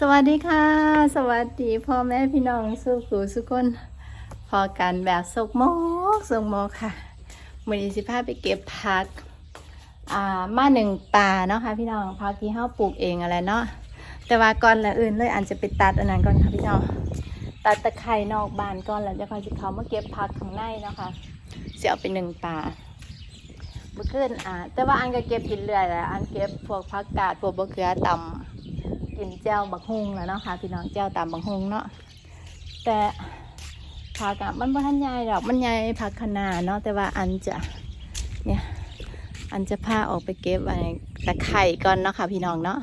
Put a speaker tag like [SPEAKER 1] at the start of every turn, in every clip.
[SPEAKER 1] สวัสดีค่ะ สวัสดีพ่อแม่พี่น้องสุขุสุกคนพอกันแบบสกมกสกมกค่ะมือนี้สิพาไปเก็บผักอ่ามาหนึ่งป่าเนาะค่ะพี่น้องผักที่เฮาปลูกเองอะไรเนาะแต่ว่าก่อนละอื่นเลยอันจะไปตัดอันนั้นก่อนค่ะพี่น้องตัดตะไคร่นอกบานก่อนแล้วจะค่อยจะเขามาเก็บผักข้างในเนาะค่ะเสียเอาไปหนึ่งป่าเมื่อคืนอ่าแต่ว่าอันก็เก็บกินเรื่อยแหละอันเก็บพวกผักกาดพวกบะเขือตำ กินเจ้าบักฮุงแล้วเนาะค่ะพี่น้องเจ้าตามบักฮุงเนาะแต่ผักอะมันบ่ทันใหญ่ดอกมันใหญ่ผักคะนาเนาะแต่ว่าอันจะเนี่ยอันจะพาออกไปเก็บไอ้ตะไคร่ก่อนเนาะค่ะพี่น้องเนาะ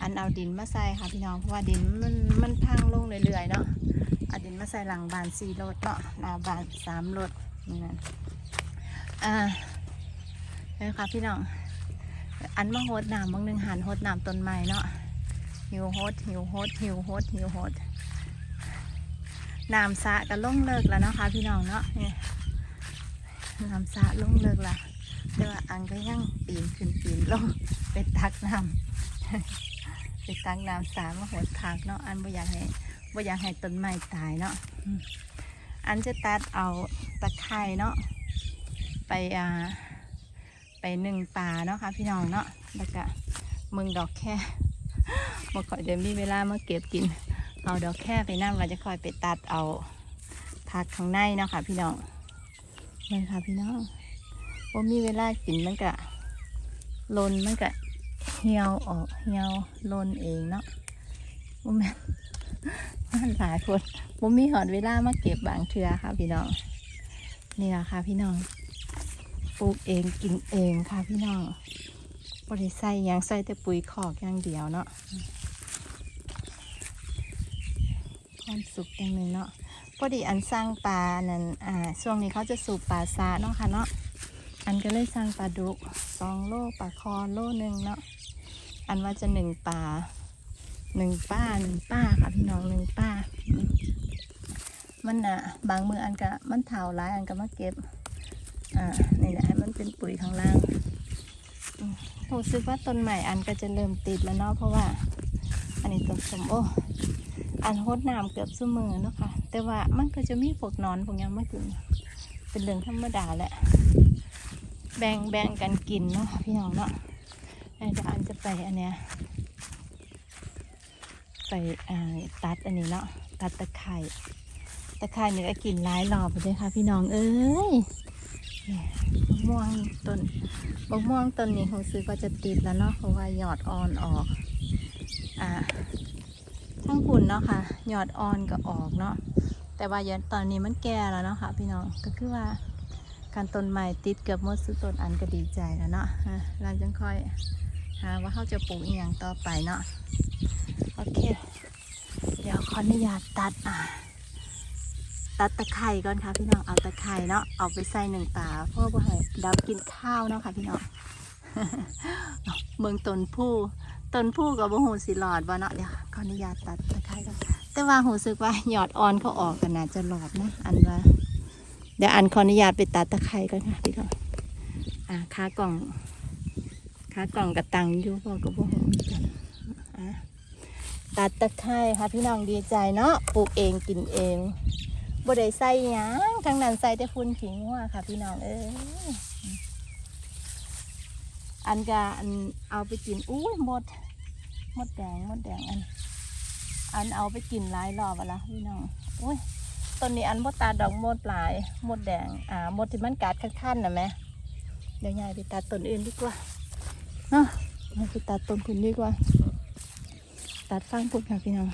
[SPEAKER 1] อันเอาดินมาใส่ค่ะพี่น้องเพราะว่าดินมันมันพังลงเรื่อยๆเนาะเอาดินมาใส่หลังบานสี่รถเนาะหน้าบานสามรถนี่นั่นอ่านี่ค่ะพี่น้อง อันมาโฮดน้ำบางหนึ่งหันโฮดน้ำต้นไม้เนาะหิวโฮดหิวโฮดหิวโฮดหิวโฮดน้ำสะก็ล่งเลิกแล้วเนาะคะพี่น้องเนาะเนี่ยน้ำสะล่งเลิกละแต่ว่าอันก็ยังปีนขึ้นปีนลงไปตักน้ำไปตักน้ำสระมาโหดผักเนาะอันบ่อยากให้บ่อยากให้ต้นไม้ตายเนาะอันจะตัดเอาตะไคร่เนาะไปอ่า ไปหนึ่งป่าเนาะค่ะพี่น้องเนาะแล้วก็มึงดอกแค่บ่ค่อยจะมีเวลามาเก็บกิน เอาดอกแค่ไปนั่งก็จะคอยไปตัดเอาผักข้างในเนาะค่ะพี่น้องนี่ค่ะพี่น้องว่ามีเวลากินมันก็ลนมันก็เหี่ยวออกเหี่ยวลนเองเนาะว่าแม่นมันหลายคนว่ามีหอดเวลามาเก็บบางเทือค่ะพี่น้องนี่แหละค่ะพี่น้อง ลูกเองกินเองค่ะพี่น้องบริใส่ยังใส่แต่ปุ๋ยคอกอย่างเดียวเนาะความสุขอย่างหนึ่งเนาะพอดีอันสร้างปลานั่นอ่าช่วงนี้เขาจะสูบปลาซาเนาะค่ะเนาะอันก็เลยสร้างปลาดุกสองโลปลาคอโลหนึ่งเนาะอันว่าจะหนึ่งปลาหนึ่งป้าหนึ่งป้าค่ะพี่น้องหนึ่งป้า มันอะบางมืออันก็มันเถาร้ายอันก็มาเก็บ อ่านี่แหละให้มันเป็นปุ๋ยข้างล่างรู้สึกว่าต้นใหม่อันก็จะเริ่มติดแล้วเนาะเพราะว่า อันนี้ต้นสมโออันโฮดน้ำเกือบเสมอเนาะค่ะ แต่ว่ามันก็จะมีพวกหนอนพวกยังมากินเป็นเรื่องธรรมดาแหละ แบ่งแบ่งกันกินเนาะพี่น้องเนาะอ้เดี๋ยวอันจะไปอันเนี้ยไปอ่าตัดอันนี้เนาะตัดตะไคร่ตะไคร่เนี่ยกินหลายรอบไปเลยค่ะพี่น้องเอ้ย มะม่วงต้นมะม่วงต้นนี้ผมซื้อก็จะติดแล้วเนาะเพราะว่าหยอดอ่อนออกอ่าทั้งปุ่นเนาะค่ะหยอดอ่อนก็ออกเนาะแต่ว่ายันตอนนี้มันแก่แล้วเนาะค่ะพี่น้องก็คือว่าการต้นใหม่ติดเกือบหมดสุดต้นอันก็ดีใจแล้วเนาะอะเราจังค่อยหาว่าเขาจะปลูกอีกอย่างต่อไปเนาะโอเค เดี๋ยวขออนุญาตตัดอะ ตัดตะไคร่ก่อนค่ะพี่น้องเอาตะไคร่เนาะเอาไปใส่หนึ่งตาเพราะว่าให้ดาวกินข้าวเนาะค่ะพี่น้องเมืองตนผู้ตนผู้กับบ่หูสิหลอดบ่เนาะเดี๋ยวขออนุญาตตัดตะไคร่ก่อนแต่ว่าหูสึกว่าหยอดอ่อนเขาออกกันน่าจะหลอดนะอันว่าเดี๋ยวอันขออนุญาตไปตัดตะไคร่ก่อนค่ะพี่น้องอ่าขากล่องขากล่องกับตังอยู่พอกับบ่หูกันอะตัดตะไคร่ค่ะพี่น้องดีใจเนาะปลูกเองกินเอง บ่ได้ใส่หยังทั้งนั้นใส่แต่ฝุ่นขี้งัวค่ะ พี่น้องเอ้ยอันกาอันเอาไปกินอุ้ยหมดหมดแดงหมดแดงอัน อันเอาไปกินหลายรอบแล้วล่ะพี่น้องอุ้ยต้นนี้อันหมดตาดอกหมดหลายหมดแดงอ่าหมดที่มันกัดขั้นๆนะแม่เดี๋ยวยายไปตัดต้นอื่นดีกว่าเนาะไปตัดต้นคุณดีกว่า ตัดฟางพุ่นค่ะพี่น้อง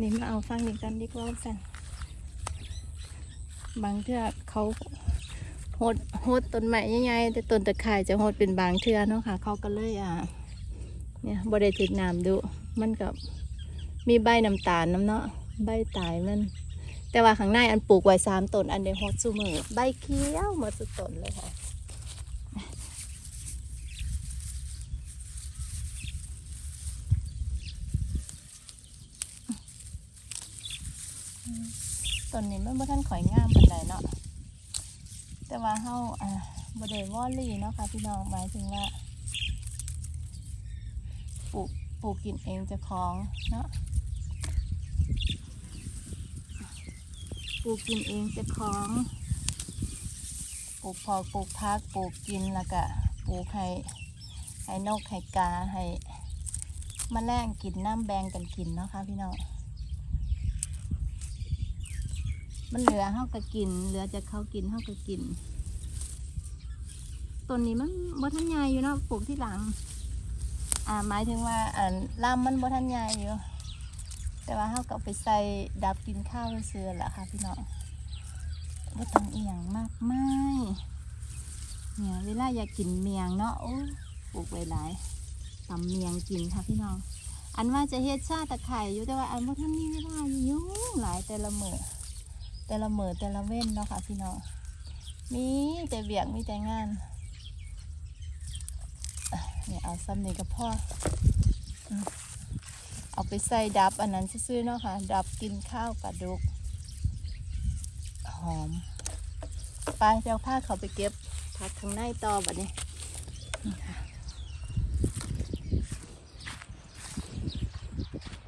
[SPEAKER 1] นี่มาเอาฟังอีกกันดีกว่าสั่นบางเทือเขาโหดโหดต้นไม้ใหญ่ๆแต่ต้นตะไคร่จะโหดเป็นบางเทือเนาะค่ะ เขาก็เลยอ่าเนี่ยบริจิตน้ำดู มันกับมีใบน้ำตาลน้ำเนาะใบตายมัน แต่ว่าข้างในอันปลูกไว้สามต้นอันเดียวโหดสูมือใบเขียวหมดสุดต้นเลยค่ะ ต้นนี้มันบ่ทันข่อยงามปานใดเนาะแต่ว่าเฮาอ่าบ่ได้วอลลี่เนาะค่ะพี่น้องหมายถึงว่าปลูกปลูกกินเองจะของเนาะปลูกกินเองจะของปลูกพอกปลูกพักปลูกกินแล้วก็ปลูกให้ให้นกให้กาให้มแมลงกินน้ำแบงกันกินเนาะค่ะพี่น้อง มันเหลือเฮาก็กิน เหลือจะเขากินเฮาก็กินต้นนี้มันบ่ทันใหญ่อยู่เนาะปลูกที่หลัง อ่าหมายถึงว่าอ่าลำมันบ่ทันใหญ่อยู่แต่ว่าเฮาก็เอาไปใส่ดับกินข้าวซื่อละค่ะพี่น้องบ่ต้องอียงมากมายเนี่ยเวลาอยากกินเมียงเนาะโอ้ปลูกไว้หลายตำเมียงกินค่ะพี่น้อง อันว่าจะเฮ็ดชาตะไคร่อยู่แต่ว่าอันบ่ทันมีเวลาอยู่ยุ่งหลายแต่ละเมื้อ แต่ละเหมือแต่ละเว้นเนาะค่ะพี่น้องมีแต่เบียกมีแต่งานเนี่ยเอาซ้ำนี่กับพ่อเอาไปใส่ดับอันนั้นซื้อๆเนาะค่ะ ดับกินข้าวปลาดุก หอมไปเดี๋ยวผ้าเขาไปเก็บพักข้างในต่อบัดนี้นี่ค่ะ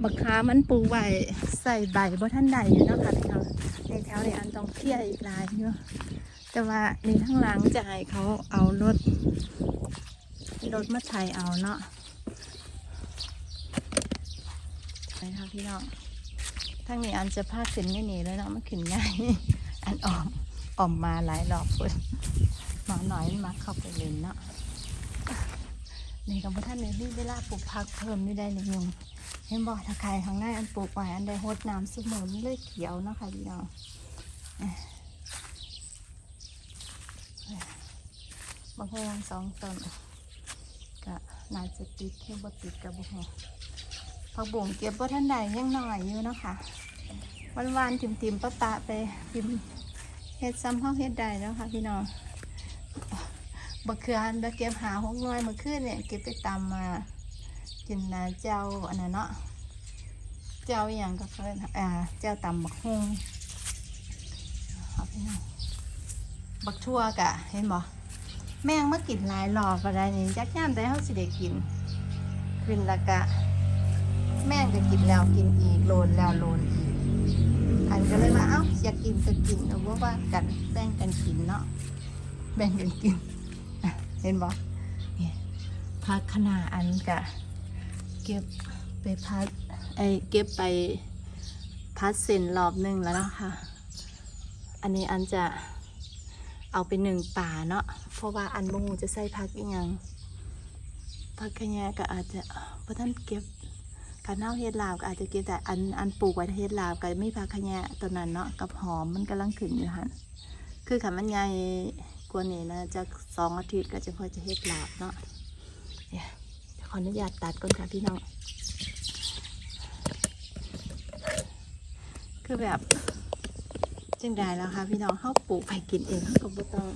[SPEAKER 1] บักขามันปูไว้ใส่ใบบ่ท่านใดอยู่เนาะค่ะพี่น้องในแถวในอันต้องเคลียร์อีกหลายอยู่แต่ว่าในทั้างหลังจะให้เขาเอารถรถมาไถเอาเนาะไปค่ะพี่น้องทั้งในอันจะพาขึ้นไม่หนีเลยเนาะมันขึ้นง่ายอันออมออมมาหลายรอบเลยหมาหน่อยมาเข้าไปเล่นเนาะในกับท่านเลยนี่เวลาปลูกผักเพิ่มไม่ได้เลยยุง เห็นบอกถ้าใครทางหน้าอันปลูกไว้อันใดหดน้ำเหมือมันเลยเขียวเนาะค่ะพี่น้องเอ้ยเอ้ยบางคนสองต้นก็น่าจะติดแค่บ่ติดกับบุ้งผักบุ้งเก็บบ่ท่านใดยังหน่อยอยู่เนาะค่ะวันวานๆติ่มปะปะไปพิมเฮ็ดซ้ำห้องเฮ็ดได้แล้วค่ะพี่น้องบักเขืออันเดเก็บหาหกหน่วยมื่อคืนเนี่ยเก็บไปตำมา กินนะเจ้าอันนั้นเนาะเจ้าอย่างก็เพิ่นอ่าเจ้าตำบักฮุงเอาไปหน่อยบักทั่วกะเห็นบ่แม่งมากินหลายรอบอะไรนี่จักย่ามแต่เขาสิได้กิน ขึ้นละกะ แม่งก็กินแล้วกินอีกโลนแล้วโลนอีก อันก็เลยมาเอ้าอยากกินก็กินเอาว่าว่ากันแบ่งกันกินเนาะแบ่งกันกินเห็นบ่เนี่ยพักขนาอันกะ เก็บไปพัดไอเก็บไปพัดเส้นรอบหนึ่งแล้วนะคะ อันนี้อันจะเอาไปหนึ่งป่าเนาะ เพราะว่าอันบงูจะใส่พักอีกอย่างพักขยะก็อาจจะเพราะท่านเก็บการเน่าเฮ็ดลาวก็อาจจะเก็บแต่อันอันปลูกไว้เฮ็ดลาวก็ไม่พักขยะตัวนั้นเนาะกับหอมมันกำลังขึ้นอยู่หันคือขันมันใหญ่กว่านี้นะจะสองอาทิตย์ก็จะพอจะเฮ็ดลาวเนาะเนี่ยข ออนุญาตตัดก่อนค่ะพี่น้อง คือแบบจังได้แล้วค่ะพี่น้องเขาปลูกไปกินเองเขาก็บ่ต้อง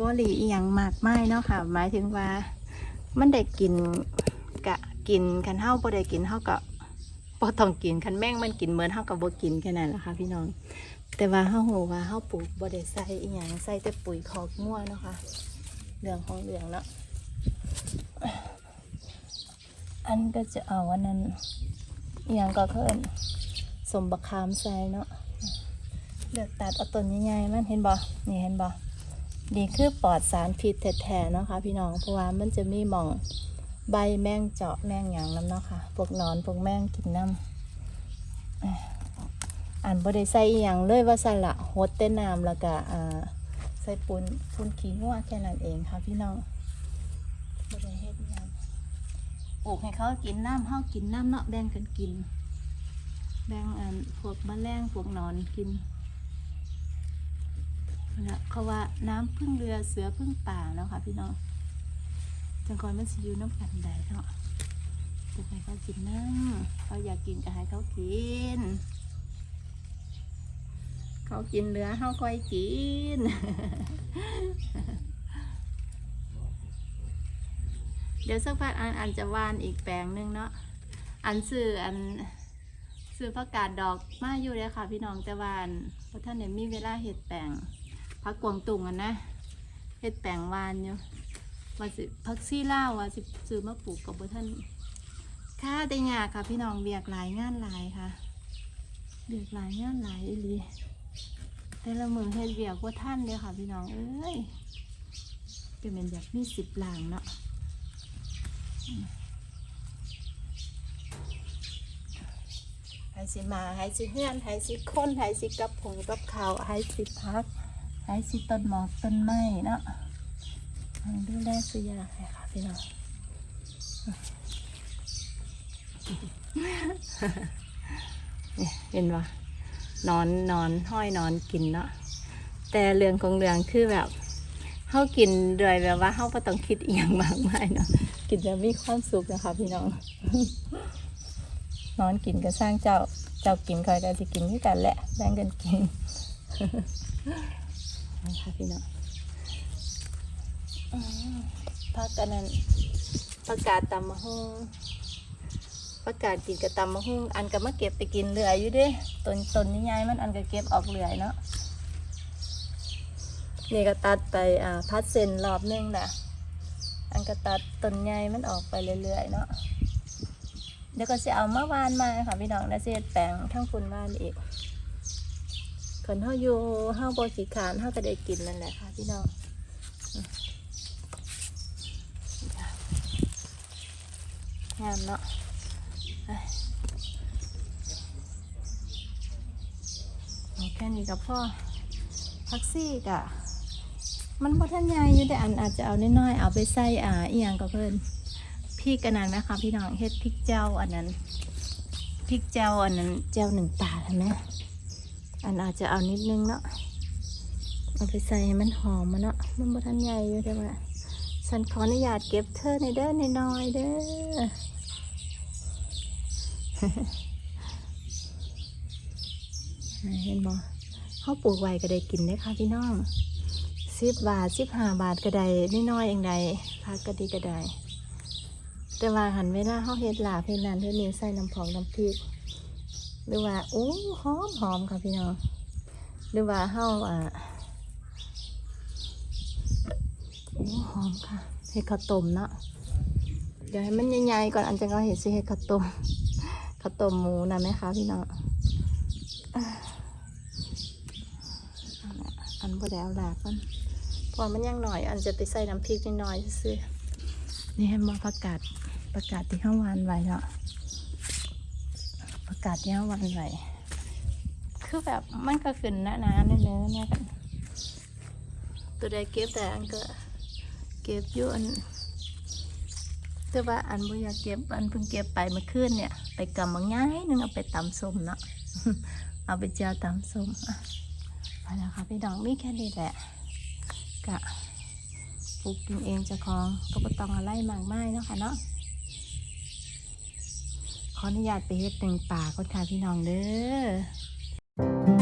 [SPEAKER 1] วอลีอีหยังมากไม่เนาะค่ะ หมายถึงว่ามันได้กินกะกินคันเฮาบ่ได้กินเฮาก็บ่ต้องกินคันแม่งมันกินเหมือนเฮาก็บ่กินแค่นั้นแหละค่ะพี่น้อง แต่ว่าเฮาฮู้ว่าเฮาปลูกบ่ได้ใส่อีหยังใส่แต่ปุ๋ยคอกงัวเนาะค่ะเรื่องของเรื่องเนาะ อันก็จะเอาอันนั้นอย่างก็เพิ่นสมบักขามใส่เนาะเลือกตัดเอาต้นใหญ่ๆมันเห็นบ่นี่เห็นบ่นี่คือปลอดสารพิษแท้ๆเนาะค่ะพี่น้องเพราะว่ามันจะมีหม่องใบแมงเจาะแมงหยางน้ำเนาะค่ะพวกนอนพวกแมงกินน้ำอันบ่ได้ใส่อหย่างเลยว่าสั่ละหดเต้นน้ำแล้วก็อ่าใส่ปูนปูนขี้งัวแค่นั้นเองค่ะพี่น้องบ่ได้เฮ็ดอิหยัง ปลูกให้เขากินน้ำเขากินน้ำเนาะแบ่งกันกิน แบ่งอันพวกแมลงพวกนอนกินนะเขาว่าน้ำพึ่งเรือเสือพึ่งป่าเนาะค่ะพี่น้องจังก่อนมันสิอยู่น้ำกันใดเนาะปลูกให้เขากินน้ำเขาอยากกินก็ให้เขากิน เขากินเรือเขาคอยกิน เดี๋ยวสักพักอันอันจะวานอีกแปลงหนึงเนาะอันซื้ออันซื้อผักกาดดอกมาอยู่เลยค่ะ พี่น้องแต่วานเพราะท่านเนี่ยมีเวลาเห็ดแปลงผักกวางตุงอันนะเห็ดแปลงวานอยู่ว่าสิผักซี่ล่าว่าสิซื้อมาปลูกกับพ่ท่านค่ะแต่ยากค่ะ พี่น้องเบียกหลายงานหลายค่ะเบียกหลายงานหลายอีลีแต่ละมือเฮ็ดเบียกว่าท่านเลยค่ะ พี่น้องเอ้ยเป็นเป็นแบบมีสิบหลังเนาะ ไห้สิมาไห้สิเฮือนไห้สิค้นไห้สิกับผงกับข้าวไห้สิพักไห้สิต้นหมอกต้นไม้เนาะให้ดูแลสุยาให้ค่ะพี่น้องเนี่ยเห็นว่นอนนอนห้อยนอนกินเนาะแต่เรื่องของเรื่องคือแบบเฮากินโดยแบบว่าเฮาบ่ต้องคิดอีหยังมากมายเนาะ กินแบบมีความสุขนะคะ พี่น้องนอนกินก็สร้างเจ้า เจ้ากินใครก็สิกินด้วยกันแหละแบ่งกันกินนะคะพี่น้องพักกันนั้นประกาศตำมะฮงประกาศกินกระตำมะฮุ่งอันก็มาเก็บไปกินเหลืออยู่ด้ต้นต้นนี้ยายมันอันก็เก็บออกเหลือเนาะนี่ก็ตัดไปอ่าพัดเส้นรอบนึงแหละอันก็ตัด ต้นใหญ่มันออกไปเรื่อยๆเนาะเดี๋ยวก็จะเอามาวานมาค่ะพี่น้องแล้วเสียแปลงทั้งคุณวานอีกคนเฮาอยู่เฮาบ่ขี้ขานเฮาก็ได้กินนั่นแหละค่ะพี่น้องงามเนาะเอาแค่นี้กับพ่อพักซี่กะ มันบ่ทันใหญ่อยู่แต่อันอาจจะเอาน้อยๆเอาไปใส่อ่าอีหยังก็เพิ่นพริกอันนั้นไหมคะพี่น้องเฮ็ดพริกเจ้าอันนั้นพริกเจ้าอันนั้นเจ้าหนึ่งตาเห็นไหมอันอาจจะเอานิดนึงเนาะเอาไปใส่ให้มันหอมมาเนาะมันบ่ทันใหญ่อยู่แต่ว่าฉันขออนุญาตเก็บเธอในเด้อในน้อยเด้อเห็นบ่เขาปลูกไว้ก็ได้กินได้ค่ะพี่น้อง สิบบาทสิบห้าบาทก็ได้น้อยๆเองใดพักก็ดีก็ได้แต่ว่าหันเวลาเขาเฮ็ดลาบเฮ็ดนั้นเฮ็ดนี้ใส่น้ำผองน้ำพริกหรือว่าโอ้หอมหอมค่ะพี่น้องหรือว่าเฮาอ่าโอ้หอมค่ะเฮ็ดข้าวต้มเนาะเดี๋ยวให้มันใหญ่ๆก่อนอันจะก็เห็ดสิเฮ็ดข้าวต้มข้าวต้มหมูนะไหมคะพี่น้องอันบ่ได้เอาหลากมัน พอมันยังหน่อย อันจะไปใส่น้ำพริกนิดหน่อยซื้อนี่ให้มาประกาศประกาศที่ข้าววานไว้เนาะประกาศที่ข้าววานไว้คือแบบมันก็ขึ้นหนาๆเนื้อๆเนี่ยกันตัวใดเก็บแต่อันก็เก็บอยู่อันแต่ว่าอันบ่อยาเก็บอันเพิ่งเก็บไปเมื่อคืนเนี่ย ไปกำมาง่ายนึงเอาไปตำส้มเนาะเอาไปเจียวตำส้มอะไปแล้วค่ะพี่น้องมีแค่นี้แหละ กะปลูกกินเองจะคองก็บ่ต้องอะไรมากมายเนาะค่ะเนาะขออนุญาตไปเฮ็ดหนึ่งป่าก่อนค่ะพี่น้องเด้อ